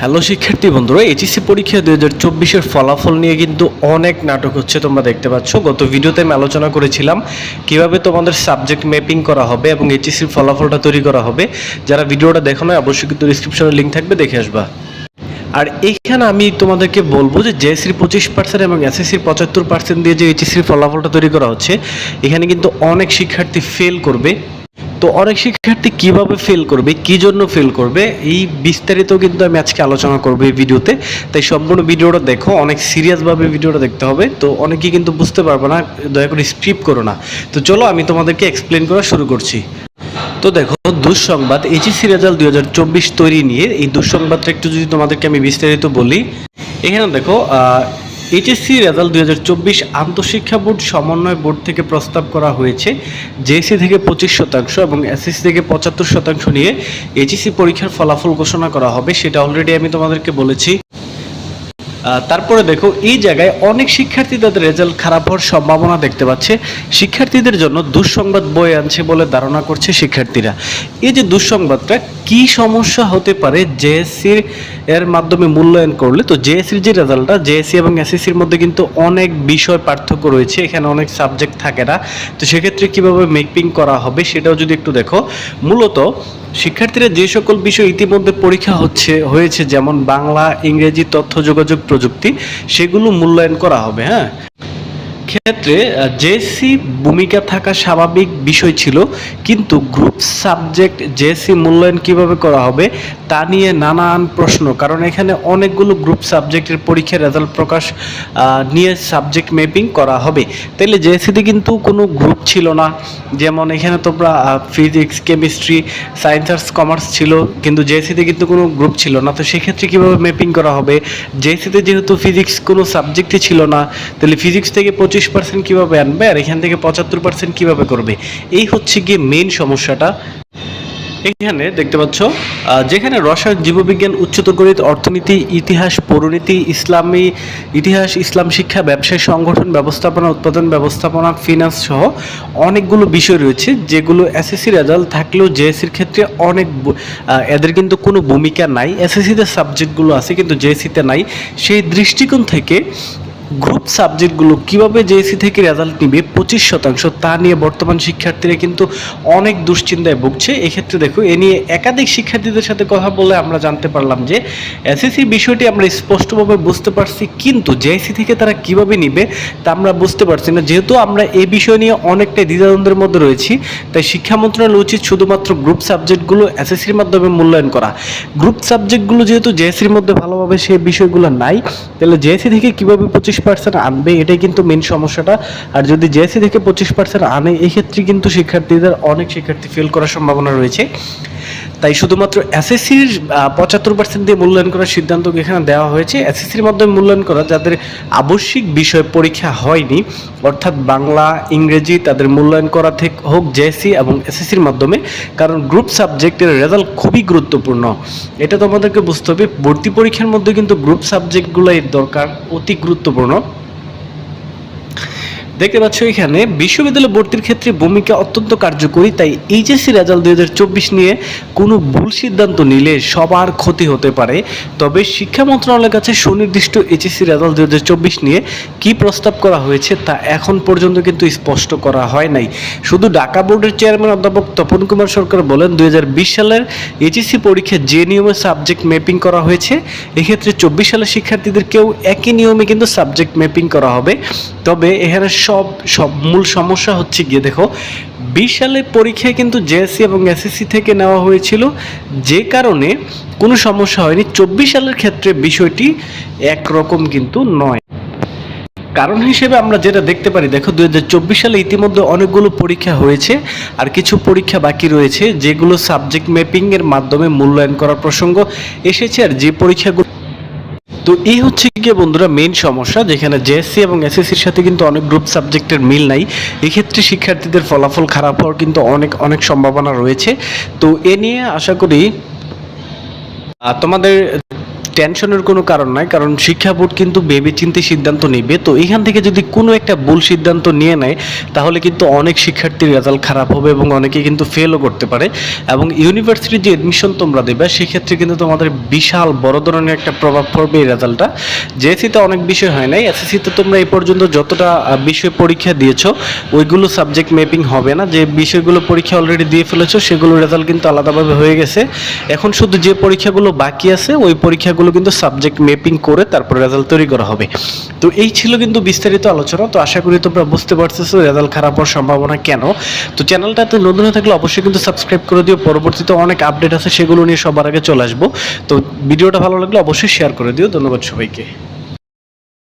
Hello শিক্ষার্থী বন্ধুরা, HSC পরীক্ষা দুই হাজার চব্বিশের ফলাফল নিয়ে কিন্তু অনেক নাটক হচ্ছে তোমরা দেখতে পাচ্ছ। গত ভিডিওতে আমি আলোচনা করেছিলাম কীভাবে তোমাদের সাবজেক্ট ম্যাপিং করা হবে এবং এইচএসসির ফলাফলটা তৈরি করা হবে। যারা ভিডিওটা দেখো না অবশ্যই কিন্তু ডিসক্রিপশনে লিঙ্ক থাকবে, দেখে আসবা। আর এইখানে আমি তোমাদেরকে বলব যে জেএসসির পঁচিশ পার্সেন্ট এবং এসএসসির পঁচাত্তর পার্সেন্ট দিয়ে যে এইচএসসির ফলাফলটা তৈরি করা হচ্ছে, এখানে কিন্তু অনেক শিক্ষার্থী ফেল করবে। তো অনেক শিক্ষার্থী কীভাবে ফেল করবে, কি জন্য ফেল করবে, এই বিস্তারিত কিন্তু আমি আজকে আলোচনা করব এই ভিডিওতে। তাই সম্পূর্ণ ভিডিওটা দেখো, অনেক সিরিয়াসভাবে ভিডিওটা দেখতে হবে। তো অনেকেই কিন্তু বুঝতে পারবে না, দয়া করে স্ক্রিপ করো না। তো চলো আমি তোমাদেরকে এক্সপ্লেন করা শুরু করছি। তো দেখো, দুঃসংবাদ এইচএসসি রেজাল্ট দুই হাজার চব্বিশ তৈরি নিয়ে, এই দুঃসংবাদটা একটু যদি তোমাদেরকে আমি বিস্তারিত বলি। এখানে দেখো এইচএসসি রেজাল্ট দুই হাজার চব্বিশ আন্তঃশিক্ষা বোর্ড সমন্বয় বোর্ড থেকে প্রস্তাব করা হয়েছে। জেএসসি থেকে পঁচিশ শতাংশ এবং এসএসসি থেকে পঁচাত্তর শতাংশ নিয়ে এইচএসসি পরীক্ষার ফলাফল ঘোষণা করা হবে, সেটা অলরেডি আমি তোমাদেরকে বলেছি। তারপরে দেখো, এই জায়গায় অনেক শিক্ষার্থী তাদের রেজাল্ট খারাপ হওয়ার সম্ভাবনা দেখতে পাচ্ছে। শিক্ষার্থীদের জন্য দুঃসংবাদ বয়ে আনছে বলে ধারণা করছে শিক্ষার্থীরা। এই যে দুঃসংবাদটা কি সমস্যা হতে পারে জেএসসির এর মাধ্যমে মূল্যায়ন করলে? তো জেএসসির যে রেজাল্টটা জেএসসি এবং এসএসসির মধ্যে কিন্তু অনেক বিষয় পার্থক্য রয়েছে, এখানে অনেক সাবজেক্ট থাকে না। তো সেক্ষেত্রে কীভাবে মেকিং করা হবে সেটাও যদি একটু দেখো। মূলত শিক্ষার্থীরা যে সকল বিষয় ইতিমধ্যে পরীক্ষা হচ্ছে, হয়েছে, যেমন বাংলা, ইংরেজি, তথ্য, যোগাযোগ প্রযুক্তি, সেগুলো মূল্যায়ন করা হবে হ্যাঁ? ক্ষেত্রে জেসি ভূমিকা থাকা স্বাভাবিক বিষয় ছিল, কিন্তু গ্রুপ সাবজেক্ট জেএসসি মূল্যায়ন কীভাবে করা হবে, তা নিয়ে নানান প্রশ্ন। কারণ এখানে অনেকগুলো গ্রুপ সাবজেক্টের পরীক্ষার রেজাল্ট প্রকাশ নিয়ে সাবজেক্ট ম্যাপিং করা হবে। তাইলে জেএসসিতে কিন্তু কোনো গ্রুপ ছিল না। যেমন এখানে তোমরা physics chemistry science arts commerce ছিল, কিন্তু জেএসসিতে কিন্তু কোনো গ্রুপ ছিল না। তো সেক্ষেত্রে কীভাবে ম্যাপিং করা হবে? জেএসসিতে যেহেতু ফিজিক্স কোনো সাবজেক্টই ছিল না তাহলে ফিজিক্স থেকে পঁচিশ পার্সেন্ট কীভাবে আনবে আর এখান থেকে পঁচাত্তর পার্সেন্ট কীভাবে করবে? এই হচ্ছে গিয়ে মেইন সমস্যাটা। এখানে দেখতে পাচ্ছ যেখানে রসায়ন, জীববিজ্ঞান উচ্চতর গণিত অর্থনীতি, ইতিহাস পৌরনীতি ইসলামী, ইতিহাস, ইসলাম শিক্ষা, ব্যবসায় সংগঠন, ব্যবস্থাপনা, উৎপাদন, ব্যবস্থাপনা ফিনান্স সহ অনেকগুলো বিষয় রয়েছে, যেগুলো এসএসসি রেজাল্ট থাকলেও জেএসসির ক্ষেত্রে অনেক এদের কিন্তু কোনো ভূমিকা নাই। এসএসসিতে সাবজেক্টগুলো আছে, কিন্তু জেএসসিতে নাই। সেই দৃষ্টিকোণ থেকে গ্রুপ সাবজেক্টগুলো কীভাবে জেএসসি থেকে রেজাল্ট নিবে পঁচিশ শতাংশ, তা নিয়ে বর্তমান শিক্ষার্থীরা কিন্তু অনেক দুশ্চিন্তায় ভুগছে। এক্ষেত্রে দেখো, এ নিয়ে একাধিক শিক্ষার্থীদের সাথে কথা বলে আমরা জানতে পারলাম যে এসএসসি বিষয়টি আমরা স্পষ্টভাবে বুঝতে পারছি, কিন্তু জেএসসি থেকে তারা কীভাবে নিবে তা আমরা বুঝতে পারছি না। যেহেতু আমরা এই বিষয় নিয়ে অনেকটাই দ্বিধাদ্বন্দ্বের মধ্যে রয়েছি, তাই শিক্ষা মন্ত্রণালয় উচিত শুধুমাত্র গ্রুপ সাবজেক্টগুলো এসএসসির মাধ্যমে মূল্যায়ন করা। গ্রুপ সাবজেক্টগুলো যেহেতু জেএসসির মধ্যে ভালোভাবে সেই বিষয়গুলো নাই, তাহলে জেএসসি থেকে কীভাবে পঁচিশ পার্সেন্ট আনবে, এটাই কিন্তু মেন সমস্যাটা। আর যদি জেএসসি থেকে পঁচিশ পার্সেন্ট আনে, এক্ষেত্রে কিন্তু শিক্ষার্থীদের অনেক শিক্ষার্থী ফেল করার সম্ভাবনা রয়েছে। তাই শুধুমাত্র এসএসসির পঁচাত্তর পার্সেন্ট দিয়ে মূল্যায়ন করার সিদ্ধান্ত এখানে দেওয়া হয়েছে। এসএসসির মাধ্যমে মূল্যায়ন করা যাদের আবশ্যিক বিষয় পরীক্ষা হয়নি, অর্থাৎ বাংলা, ইংরেজি তাদের মূল্যায়ন করা থেকে হোক, জেএসসি এবং এসএসসির মাধ্যমে, কারণ গ্রুপ সাবজেক্টের রেজাল্ট খুবই গুরুত্বপূর্ণ। এটা তোমাদেরকে বুঝতে হবে, ভর্তি পরীক্ষার মধ্যে কিন্তু গ্রুপ সাবজেক্টগুলোই দরকার, অতি গুরুত্বপূর্ণ। দেখতে পাচ্ছ এখানে, বিশ্ববিদ্যালয় ভর্তির ক্ষেত্রে ভূমিকা অত্যন্ত কার্যকরী, তাই এইচএসসি রেজাল্ট দুই হাজার চব্বিশ নিয়ে কোনো ভুল সিদ্ধান্ত নিলে সবার ক্ষতি হতে পারে। তবে শিক্ষা মন্ত্রণালয়ের কাছে সুনির্দিষ্ট এইচএসসি রেজাল্ট দুই চব্বিশ নিয়ে কী প্রস্তাব করা হয়েছে তা এখন পর্যন্ত কিন্তু স্পষ্ট করা হয় নাই। শুধু ঢাকা বোর্ডের চেয়ারম্যান অধ্যাপক তপন কুমার সরকার বলেন দু হাজার বিশ সালের এইচএসসি পরীক্ষা যে নিয়মে সাবজেক্ট ম্যাপিং করা হয়েছে, এক্ষেত্রে চব্বিশ সালের শিক্ষার্থীদেরকেও একই নিয়মে কিন্তু সাবজেক্ট ম্যাপিং করা হবে। তবে এখানে সব সব মূল সমস্যা হচ্ছে গিয়ে দেখো, বিশ সালের পরীক্ষায় কিন্তু জেএসসি এবং এসএসসি থেকে নেওয়া হয়েছিল। যে কারণে কোনো সমস্যা হয়নি। চব্বিশ সালের ক্ষেত্রে বিষয়টি একরকম কিন্তু নয়। কারণ হিসেবে আমরা যেটা দেখতে পারি, দেখো দুই হাজার চব্বিশ সালে ইতিমধ্যে অনেকগুলো পরীক্ষা হয়েছে আর কিছু পরীক্ষা বাকি রয়েছে, যেগুলো সাবজেক্ট ম্যাপিংয়ের মাধ্যমে মূল্যায়ন করার প্রসঙ্গ এসেছে। আর যে পরীক্ষাগুলো তো এই হচ্ছে গিয়ে বন্ধুরা মেন সমস্যা, যেখানে জেএসসি এবং এসএসসির সাথে কিন্তু অনেক গ্রুপ সাবজেক্টের মিল নাই। এক্ষেত্রে শিক্ষার্থীদের ফলাফল খারাপ হওয়ার কিন্তু অনেক অনেক সম্ভাবনা রয়েছে। তো এ নিয়ে আশা করি তোমাদের টেনশনের কোনো কারণ নাই, কারণ শিক্ষা বোর্ড কিন্তু ভেবে চিন্তে সিদ্ধান্ত নেবে। তো এখান থেকে যদি কোনো একটা ভুল সিদ্ধান্ত নিয়ে নেয়, তাহলে কিন্তু অনেক শিক্ষার্থীর রেজাল্ট খারাপ হবে এবং অনেকে কিন্তু ফেলও করতে পারে। এবং ইউনিভার্সিটির যে এডমিশন তোমরা দেবে, সেক্ষেত্রে কিন্তু তোমাদের বিশাল বড় ধরনের একটা প্রভাব পড়বে এই রেজাল্টটা জেএসিতে অনেক বিষয় হয় নাই এসএসসিতে তোমরা এই পর্যন্ত যতটা বিষয় পরীক্ষা দিয়েছ, ওইগুলো সাবজেক্ট ম্যাপিং হবে না। যে বিষয়গুলো পরীক্ষা অলরেডি দিয়ে ফেলেছো, সেগুলো রেজাল্ট কিন্তু আলাদাভাবে হয়ে গেছে। এখন শুধু যে পরীক্ষাগুলো বাকি আছে, ওই পরীক্ষাগুলো কিন্তু সাবজেক্ট ম্যাপিং করে তারপর রেজাল্ট তৈরি করা হবে। তো এই ছিল কিন্তু বিস্তারিত আলোচনা। তো আশা করি তোমরা বুঝতে পারতেছো রেজাল্ট খারাপ হওয়ার সম্ভাবনা কেন। তো চ্যানেলটাতে নতুন হয়ে থাকলে অবশ্যই কিন্তু সাবস্ক্রাইব করে দিও। পরবর্তীতে অনেক আপডেট আছে সেগুলো নিয়ে সবার আগে চলে আসব। তো ভিডিওটা ভালো লাগলে অবশ্যই শেয়ার করে দিও। ধন্যবাদ সবাইকে।